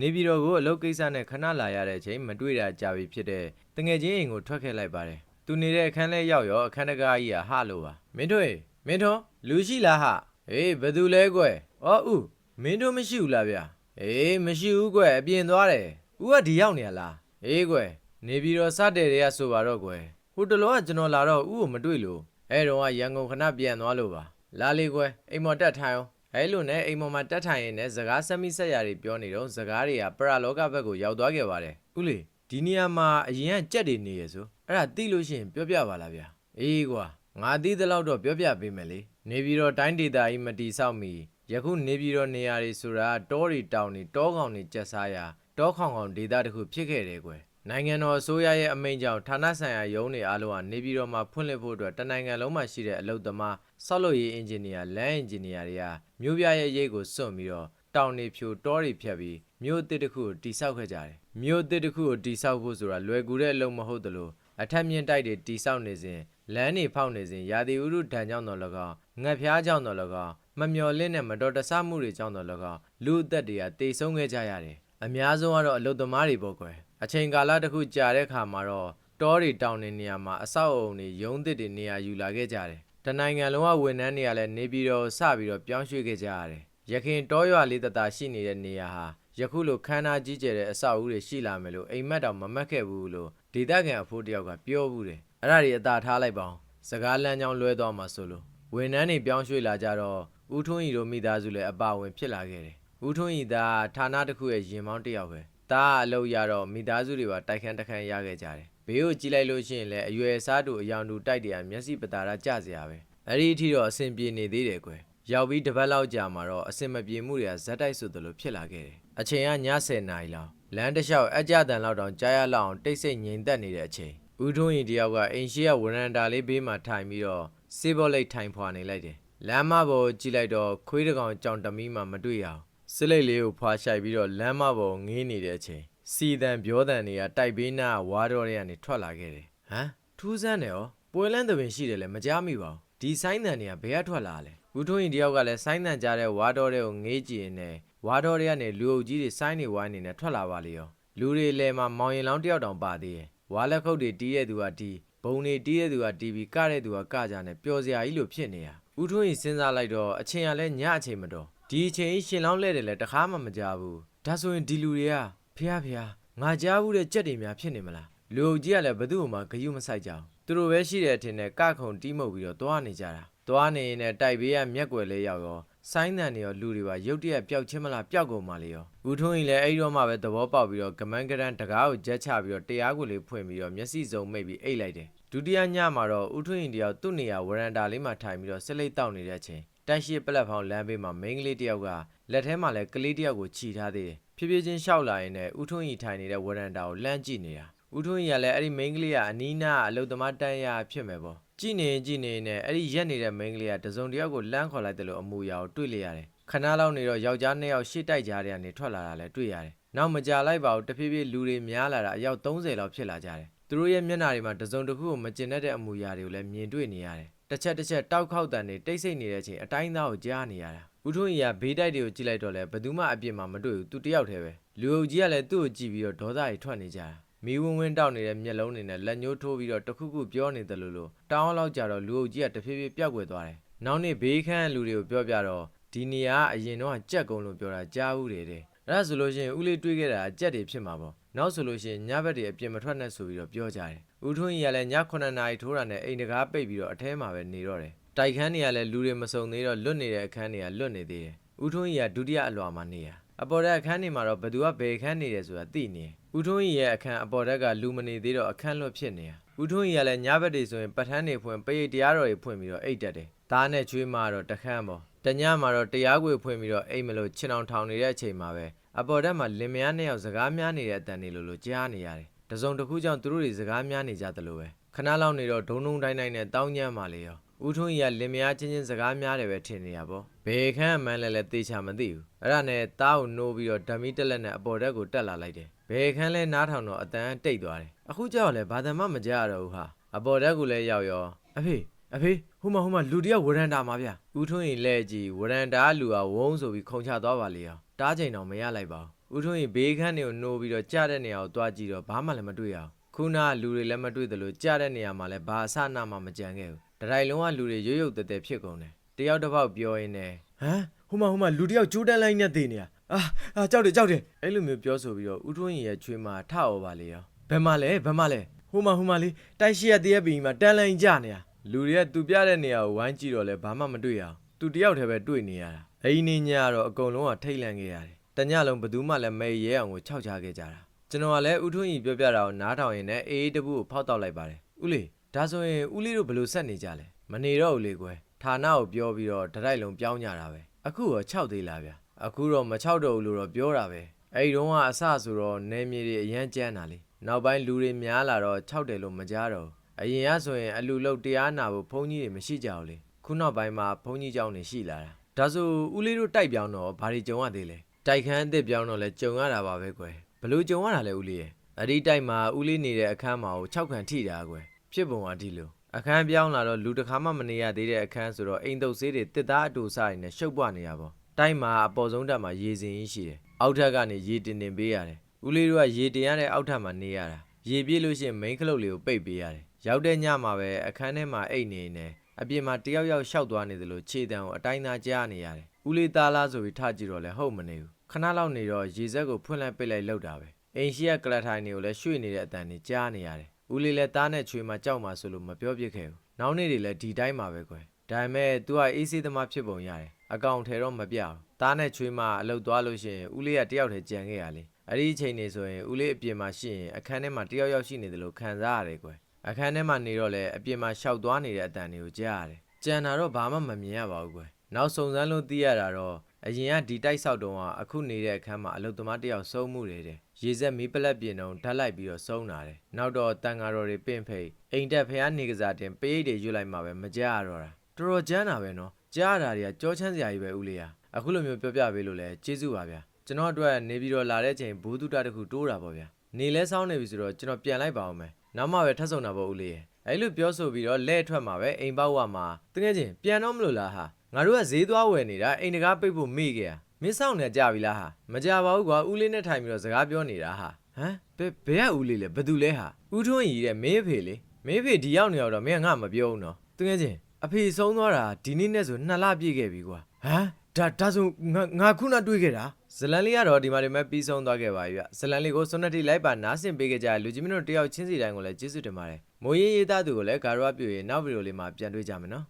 နေပြည်တော်ကိုအလုပ်ကိစ္စနဲ့ခဏလာရတဲ့အချိန်မတွေ့တာကြာပြီဖြစ်တဲ့တငယ်ချင်းအိမ်ကိုထွက်ခဲ့လိုက်ပါတယ်သူနေတဲ့အခန်းလဲရောက်ရောအခန်းတကားကြီးကဟလို့ပါမင်းတို့ရေမင်းတို့လူရှိလားဟဟေးဘယ်သူလဲကွယ်ဩဥမင်းတို့မရှိဘူးလားဗျအေးမရှိဘူးကွယ်အပြင်သွားတယ်ဥကဒီရောက်နေရလားအေးကွယ်နေပြည်တော်စတဲ့တွေကဆိုပါတော့ကွယ်ဟိုတလောကကျွန်တော်လာတော့ဥကိုမတွေ့လို့အဲ့တော့ကရန်ကုန်ခဏပြန်သွားလို့ပါလာလေကွယ်အိမ်မော်တက်ထိုင်အောင် အဲလိုနဲ့အိမ်ပေါ်မှာတက်ထိုင်ရင်းနဲ့စကားဆက်မိဆက်ရာတွေပြောနေတော့စကားတွေကပရာလောကဘက်ကိုရောက်သွားခဲ့ပါတယ်။ဦးလေဒီနေရာမှာအရင်ကကြက်တွေနေရဆိုအဲ့ဒါသိလို့ရှိရင်ပြောပြပါလားဗျာ။အေးကွာငါသိသလောက်တော့ပြောပြပေးမယ်လေ။နေပြည်တော်တိုင်းဒေသကြီးမတီဆောက်မီယခုနေပြည်တော်နေရာတွေဆိုတာတောတွေတောင်တွေတောကောင်တွေကျက်စားရာတောခေါင်ကောင်ဒေသတစ်ခုဖြစ်ခဲ့တယ်ကွယ်။နိုင်ငံတော်အစိုးရရဲ့အမိန့်ကြောင့်ဌာနဆိုင်ရာရုံးတွေအားလုံးကနေပြည်တော်မှာဖွင့်လှစ်ဖို့အတွက်တနိုင်ငံလုံးမှာရှိတဲ့အလုပ်သမားဆောက်လုပ်ရေးအင်ဂျင်နီယာလမ်းအင်ဂျင်နီယာတွေက မြို့ပြရဲ့ရိတ်ကိုစွန့်ပြီးတော့တောင်တွေဖြိုတောတွေဖြတ်ပြီးမြို့အသစ်တစ်ခုကိုတိစောက်ခဲ့ကြတယ်။မြို့အသစ်တစ်ခုကိုတိစောက်ဖို့ဆိုတာလွယ်ကူတဲ့အလုပ်မဟုတ်သလိုအထက်မြင့်တိုက်တွေတိစောက်နေစဉ်လမ်းတွေဖောက်နေစဉ်ရာသီဥတုဒဏ်ကြောင့်တော့၎င်းငှက်ဖျားကြောင့်တော့၎င်းမမျော်လင့်တဲ့မတော်တဆမှုတွေကြောင့်တော့၎င်းလူအသက်တွေကတိတ်ဆုံးခဲ့ကြရတယ်။အများဆုံးကတော့အလုသမားတွေပေါ့ကွယ်အချိန်ကာလတစ်ခုကြာတဲ့ခါမှာတော့တောတွေတောင်တွေနေရာမှာအဆောက်အုံတွေရုံးသစ်တွေနေရာယူလာခဲ့ကြတယ် တနိုင်ငံလုံးကဝန်ထမ်းတွေကလည်းနေပြည်တော်စပြီးတော့ပြောင်းရွှေ့ခဲ့ကြရတယ်ရခင်တောရွာလေးတသားရှိနေတဲ့နေရာဟာယခုလိုခမ်းနားကြီးကျယ်တဲ့အဆောက်အဦတွေရှိလာမယ်လို့အိမ်မက်တော်မမက်ခဲ့ဘူးလို့ဒေသခံအဖိုးတယောက်ကပြောဘူးတယ်အဲ့ဒါတွေအသာထားလိုက်ပါအောင်စကားလမ်းကြောင်းလွဲသွားမှာဆိုလို့ဝန်ထမ်းတွေပြောင်းရွှေ့လာကြတော့ဦးထွန်းရီတို့မိသားစုလည်းအပါဝင်ဖြစ်လာခဲ့တယ်ဦးထွန်းဤသားဌာနတစ်ခုရဲ့ရင်မောင်းတစ်ယောက်ပဲ။ဒါကအလုပ်ရတော့မိသားစုတွေပါတိုက်ခန်းတစ်ခန်းရခဲ့ကြတယ်။ ဘေးကိုကြည့်လိုက်လို့ရှိရင်လည်းအရွယ်အစားတူအယောင်တူတိုက်တရမျက်စိပတာရကြစရာပဲ။အဲ့ဒီအထိတော့အဆင်ပြေနေသေးတယ်ကွယ်။ရောက်ပြီးတစ်ပတ်လောက်ကြာမှာတော့အဆင်မပြေမှုတွေကဇက်တိုက်ဆိုသလိုဖြစ်လာခဲ့တယ်။အချိန်ကည10နာရီလောက်လမ်းတစ်လျှောက်အကြတန်လောက်တောင်ကြားရလောက်အောင်တိတ်ဆိတ်ငြိမ်သက်နေတဲ့အချိန်ဦးထွန်းဤတယောက်ကအိမ်ရှိကဝရန်တာလေးဘေးမှာထိုင်ပြီးတော့စေးဘောလိတ်ထိုင်ဖွာနေလိုက်တယ်။လမ်းမပေါ်ကြည့်လိုက်တော့ခွေးတစ်ကောင်ကြောင်တမီးမှမတွေ့ရအောင်စစ်လိတ်လေးကိုဖွာရှိုက်ပြီးတော့လမ်းမပေါ်ငေးနေတဲ့အချိန် စီတန်ပြောတန်တွေကတိုက်ပေးနာဝါတော်တွေကနေထွက်လာခဲ့တယ်ဟမ်ထူးဆန်းတယ်ရောပွဲလန်းသဘင်ရှိတယ်လေမကြားမိပါဘူးဒီဆိုင်တန်တွေကဘယ်ကထွက်လာလဲဦးထွန်းရင်တယောက်ကလည်းဆိုင်းတန်ကြားတဲ့ဝါတော်တွေကိုငေးကြည့်ရင်လည်းဝါတော်တွေကနေလူအုပ်ကြီးတွေဆိုင်းနေဝိုင်းနေနဲ့ထွက်လာပါလေရောလူတွေလဲမှာမောင်ရင်လောင်းတယောက်တောင်ပါသေးတယ်ဝါလက်ခုပ်တွေတီးတဲ့သူကတီးဘုံတွေတီးတဲ့သူကတီးပြီးကတဲ့သူကကကြနဲ့ပျော်စရာကြီးလိုဖြစ်နေရဦးထွန်းရင်စဉ်းစားလိုက်တော့အချိန်ကလည်းညအချိန်မတော်ဒီအချိန်ကြီးရှင်လောင်းလဲတယ်လဲတခါမှမကြဘူးဒါဆိုရင်ဒီလူတွေက ဖះဖះငါကြားဘူးတဲ့ကြက်တွေများဖြစ်နေမလားလူအုပ်ကြီးကလည်းဘသူ့မှဂယုမဆိုင်ကြအောင်သူတို့ပဲရှိတဲ့အထင်နဲ့ကခုံတီးမှုတ်ပြီးတော့သွားနေကြတာသွားနေရင်လည်းတိုက်ဘေးကမျက်ွယ်လေးရောက်ရောဆိုင်းတန်တွေရောလူတွေပါရုတ်တရက်ပျောက်ချင်းမလားပျောက်ကုန်မှလေရောဦးထွန်းကြီးလည်းအဲ့ဒီတော့မှပဲသဘောပေါက်ပြီးတော့ကမန်းကရန်တကားကိုဂျက်ချပြီးတော့တရားကိုလေးဖွင့်ပြီးတော့မျက်စိစုံမိတ်ပြီးအိတ်လိုက်တယ်ဒုတိယညမှာတော့ဦးထွန်းကြီးတယောက်သူ့နေရာဝရန်တာလေးမှာထိုင်ပြီးတော့စစ်လိတ်တောက်နေတဲ့အချိန် တိုက်ရှိပလက်ဖောင်းလမ်းဘေးမှာမိန်းကလေးတစ်ယောက်ကလက်ထဲမှာလည်းကလေးတစ်ယောက်ကိုခြိထားသေးတယ်။ဖြည်းဖြည်းချင်းရှောက်လာရင်လည်းဦးထွန်းရီထိုင်နေတဲ့ဝရန်တာကိုလှမ်းကြည့်နေတာ။ဦးထွန်းရီကလည်းအဲ့ဒီမိန်းကလေးကအနီးနားအလုသမားတန်းရဖြစ်မယ်ပေါ့။ကြည့်နေရင်ကြည့်နေရင်လည်းအဲ့ဒီရက်နေတဲ့မိန်းကလေးကတစုံတစ်ယောက်ကိုလှမ်းခေါ်လိုက်တယ်လို့အမူအရာကိုတွေ့လိုက်ရတယ်။ခဏလောက်နေတော့ယောက်ျားနှစ်ယောက်ရှေ့တိုက်ကြားတဲ့ကနေထွက်လာတာလည်းတွေ့ရတယ်။နောက်မကြာလိုက်ပါဘူးတဖြည်းဖြည်းလူတွေများလာတာအယောက်30လောက်ဖြစ်လာကြတယ်။သူတို့ရဲ့မျက်နှာတွေမှာတစုံတစ်ခုကိုမကျင်တတ်တဲ့အမူအရာတွေကိုလည်းမြင်တွေ့နေရတယ်။ တစ်ချက်တစ်ချက်တောက်ခေါက်တန်တွေတိတ်ဆိတ်နေတဲ့အချိန်အတိုင်းသားကိုကြားနေရတာ။ဦးထွန်းကြီးကဘေးတိုက်တွေကိုကြည့်လိုက်တော့လဲဘယ်သူမှအပြစ်မှမတွေ့ဘူးသူတယောက်တည်းပဲ။လူအုပ်ကြီးကလည်းသူ့ကိုကြည့်ပြီးတော့ဒေါသတွေထွက်နေကြတာ။မီးဝင်းဝင်းတောက်နေတဲ့မျက်လုံးတွေနဲ့လက်ညှိုးထိုးပြီးတော့တခုခုပြောနေတယ်လို့လို့တောင်းလောက်ကြတော့လူအုပ်ကြီးကတဖြည်းဖြည်းပျောက်ကွယ်သွားတယ်။နောက်နေ့ဘေးခန်းလူတွေကိုပြောပြတော့ဒီနေရာကအရင်တော့ကြက်ကုန်းလို့ပြောတာကြားဦးတယ်တဲ့။အဲ့ ဒါဆိုလို့ရှိရင်ဦးလေးတွေးခဲ့တာကြက်တွေဖြစ်မှာပေါ့။နောက်ဆိုလို့ရှိရင်ညဘက်တွေအပြင်မထွက်နဲ့ဆိုပြီးတော့ပြောကြတယ်။ဦးထွန်းကြီးကလည်းည9နာရီထိုးတာနဲ့အိမ်တကားပိတ်ပြီးတော့အထဲမှာပဲနေတော့တယ်။တိုက်ခန်းတွေကလည်းလူတွေမစုံသေးတော့လွတ်နေတဲ့အခန်းတွေကလွတ်နေသေးတယ်။ဦးထွန်းကြီးကဒုတိယအလွာမှာနေရ။အပေါ်တက်အခန်းတွေမှာတော့ဘယ်သူကဘယ်အခန်းနေတယ်ဆိုတာသိနေတယ်။ဦးထွန်းကြီးရဲ့အခန်းအပေါ်တက်ကလူမနေသေးတော့အခန်းလွတ်ဖြစ်နေရ။ဦးထွန်းကြီးကလည်းညဘက်တွေဆိုရင်ပတ်ထန်းတွေဖွင့်ပရိတ်တရားတော်တွေဖွင့်ပြီးတော့အိတ်တက်တယ်။သားနဲ့ချွေးမတော့တခန်းပေါ့။ တညမှာတော့တရားခွေဖွင့်ပြီးတော့အိတ်မလို့ချင်အောင်ထောင်နေတဲ့အချိန်မှာပဲအပေါ်တက်မှာလင်မယားနှစ်ယောက်စကားများနေတဲ့အတန်တွေလိုလိုကြားနေရတယ်။တစုံတစ်ခုကြောင့်သူတို့တွေစကားများနေကြသလိုပဲခဏလောက်နေတော့ဒုံဒုံတိုင်းတိုင်းနဲ့တောင်းညမ်းမှလေရောဦးထွန်းကြီးကလင်မယားချင်းချင်းစကားများတယ်ပဲထင်နေရပေါ့ဘယ်ခန်းအမှန်းလဲလဲသေချာမသိဘူးအဲ့ဒါနဲ့တားကိုနိုးပြီးတော့ဓမီတက်လက်နဲ့အပေါ်တက်ကိုတက်လာလိုက်တယ်ဘယ်ခန်းလဲနားထောင်တော့အတန်တိတ်သွားတယ်အခုကြောက်လဲဘာသမမကြရတော့ဘူးဟာအပေါ်တက်ကိုလည်းရောက်ရောအဖေ အဖေဟိုမှာဟိုမှာလူတယောက်ဝရန်တာမှာဗျဦးထွန်းရင်လဲကြည့်ဝရန်တာလူကဝုန်းဆိုပြီးခုံချသွားပါလေရောတားချိန်တော့မရလိုက်ပါဘူးဦးထွန်းကြီးဘေးခန်းတွေကိုနှိုးပြီးတော့ကြားတဲ့နေရာကိုသွားကြည့်တော့ဘာမှလည်းမတွေ့ရအောင်ခုနကလူတွေလည်းမတွေ့သလိုကြားတဲ့နေရာမှာလည်းဘာအဆအနမှမကြံခဲ့ဘူးတတိုင်းလုံးကလူတွေရွရွတ်တဲတဲဖြစ်ကုန်တယ်တယောက်တစ်ပေါက်ပြောရင်းနဲ့ဟမ်ဟိုမှာဟိုမှာလူတစ်ယောက်ကြိုးတန်းလိုက်နဲ့သေးနေရအာအာကြောက်တယ်ကြောက်တယ်အဲ့လိုမျိုးပြောဆိုပြီးတော့ဦးထွန်းကြီးရဲ့ချွေးမှာထအော်ပါလေရောဘယ်မှာလဲဘယ်မှာလဲဟိုမှာဟိုမှာလေးတိုက်ရှိရတရက်ပင်ကြီးမှာတန်းလိုင်းကြနေရ လူတွေကသူပြတဲ့နေရာကိုဝိုင်းကြည့်တော့လဲဘာမှမတွေ့ရအောင်သူတယောက်တည်းပဲတွေ့နေရတာအဲ့ဒီနေ့ညကတော့အကုန်လုံးကထိတ်လန့်ခဲ့ရတယ်တညလုံးဘယ်သူမှလည်းမဲရဲအောင်ကိုခြောက်ချခဲ့ကြတာကျွန်တော်ကလည်းဦးထွန်းကြီးပြောပြတာကိုနားထောင်ရင်လည်းအေးအေးတပူကိုဖောက်တော့လိုက်ပါတယ်ဦးလေးဒါဆိုရင်ဦးလေးတို့ဘယ်လိုဆက်နေကြလဲမနေတော့ဘူးလေကွယ်ဌာနကိုပြောပြီးတော့တတိုက်လုံးပြောင်းကြတာပဲအခုတော့6သေးလားဗျအခုတော့မ6တော့ဘူးလို့တော့ပြောတာပဲအဲ့ဒီတော့ကအစဆိုတော့နေမြေတွေအရန်ကြမ်းတာလေနောက်ပိုင်းလူတွေများလာတော့6တယ်လို့မကြားတော့ဘူး အရင်ကဆိုရင်အလူလုတ်တရားနာဖို့ဘုန်းကြီးတွေမရှိကြဘူးလေခုနောက်ပိုင်းမှာဘုန်းကြီးကြောင်းတွေရှိလာတာဒါဆိုဦးလေးတို့တိုက်ပြောင်းတော့ဘာတွေကြုံရသေးလဲတိုက်ခန်းအစ်စ်ပြောင်းတော့လဲကြုံရတာပါပဲကွယ်ဘလို့ကြုံရတာလဲဦးလေးရဲ့အဒီတိုက်မှာဦးလေးနေတဲ့အခန်းမှာကို6ခန်းထိတာကွယ်ဖြစ်ပုံကဒီလိုအခန်းပြောင်းလာတော့လူတစ်ခါမှမနေရသေးတဲ့အခန်းဆိုတော့အိမ်တုပ်ဆေးတွေတစ်သားအတူစားနေရှုပ်ပွနေရပါတိုက်မှာအပေါ်ဆုံးတက်မှာရေစင်ကြီးရှိတယ်အောက်ထပ်ကနေရေတင်တင်ပေးရတယ်ဦးလေးတို့ကရေတင်ရတဲ့အောက်ထပ်မှာနေရတာရေပြည့်လို့ရှိရင် main ခလုတ်လေးကိုပိတ်ပေးရတယ် ရောက်တဲ့ညမှာပဲအခန်းထဲမှာအိတ်နေနေအပြင်မှာတယောက်ယောက်ရှောက်သွားနေသလိုခြေတံကိုအတိုင်းသားကြားနေရတယ်ဦးလေးသားလားဆိုပြီးထကြည့်တော့လဲဟုတ်မနေဘူးခဏလောက်နေတော့ရေစက်ကိုဖွင့်လိုက်ပိတ်လိုက်လောက်တာပဲအိမ်ရှိကကလထိုင်တွေကိုလည်းရွှေ့နေတဲ့အတန်တွေကြားနေရတယ်ဦးလေးလည်းသားနဲ့ချွေးမှကြောက်မှဆိုလို့မပြောပြခဲ့ဘူးနောက်နေ့တွေလည်းဒီတိုင်းမှာပဲကွယ်ဒါပေမဲ့ तू ကအေးဆေးသမားဖြစ်ပုံရတယ်အကောင်ထဲတော့မပြဘူးသားနဲ့ချွေးမှအလုတ်သွားလို့ရှိရင်ဦးလေးကတယောက်တည်းကြံခဲ့ရလေအဲ့ဒီအချိန်နေဆိုရင်ဦးလေးအပြင်မှာရှိရင်အခန်းထဲမှာတယောက်ယောက်ရှိနေတယ်လို့ခံစားရတယ်ကွယ် အခန်းထဲမှာနေတော့လေအပြင်မှာရှောက်သွားနေတဲ့အတန်တွေကိုကြားရတယ်ကြံတာတော့ဘာမှမမြင်ရပါဘူးကွယ်နောက်စုံစမ်းလို့သိရတာတော့အရင်ကဒီတိုက်ဆောက်တုံးကအခုနေတဲ့အခန်းမှာအလုတ်သမားတယောက်ဆုံးမှုတယ်တဲ့ရေစက်မီးပလက်ပြင်တော့ဓာတ်လိုက်ပြီးတော့ဆုံးတာတယ်နောက်တော့တန်ဃာတော်တွေပင့်ဖိတ်အိမ်တက်ဖះနေကစားတင်ပေးရိတ်တွေရွတ်လိုက်မှပဲမကြားရတော့တာတော်တော်ကြမ်းတာပဲနော်ကြားရတာတွေကကြောချမ်းစရာကြီးပဲဦးလေးဟာအခုလိုမျိုးပြောပြပေးလို့လဲကျေးဇူးပါဗျာကျွန်တော်အတွက်နေပြီးတော့လာတဲ့ချိန်ဘူးတုတတစ်ခုတိုးတာပေါ့ဗျာနေလဲစောင်းနေပြီဆိုတော့ကျွန်တော်ပြန်လိုက်ပါအောင်မယ် နောက်မှပဲထပ်ဆုံတာပေါ့ဦးလေးရဲ့အဲ့လိုပြောဆိုပြီးတော့လဲအထွက်မှာပဲအိမ်ပေါက်ဝမှာတကယ်ချင်းပြန်တော့မလို့လားဟာငါတို့ကဈေးသွားဝယ်နေတာအိမ်တကားပိတ်ဖို့မေ့ခဲ့ရမင်းဆောင်နေကြပြီလားဟာမကြပါဘူးကွာဦးလေးနဲ့ထိုင်ပြီးတော့စကားပြောနေတာဟာဟမ်ဘယ်ဘယ်ကဦးလေးလဲဘယ်သူလဲဟာဦးထွန်းကြီးတဲ့မင်းအဖေလေမင်းအဖေဒီရောက်နေတော့မင်းကငါမပြောဘူးနော်တကယ်ချင်းအဖေဆုံးသွားတာဒီနေ့နဲ့ဆိုနှစ်လပြည့်ခဲ့ပြီကွာဟမ်ဒါဒါဆိုငါငါခုနတွေ့ခဲ့တာ ဇလန်လေးကတော့ဒီမှာဒီမဲ့ပြီးဆုံးသွားခဲ့ပါပြီဗျဇလန်လေးကိုစွန်းနတိလိုက်ပါနားဆင်ပေးခဲ့ကြတဲ့လူကြီးမင်းတို့တယောက်ချင်းစီတိုင်းကိုလည်းကျေးဇူးတင်ပါတယ်မိုးရေးရေးသားသူကိုလည်းဂါရဝပြုရင်နောက်ဗီဒီယိုလေးမှာပြန်တွေ့ကြမယ်နော်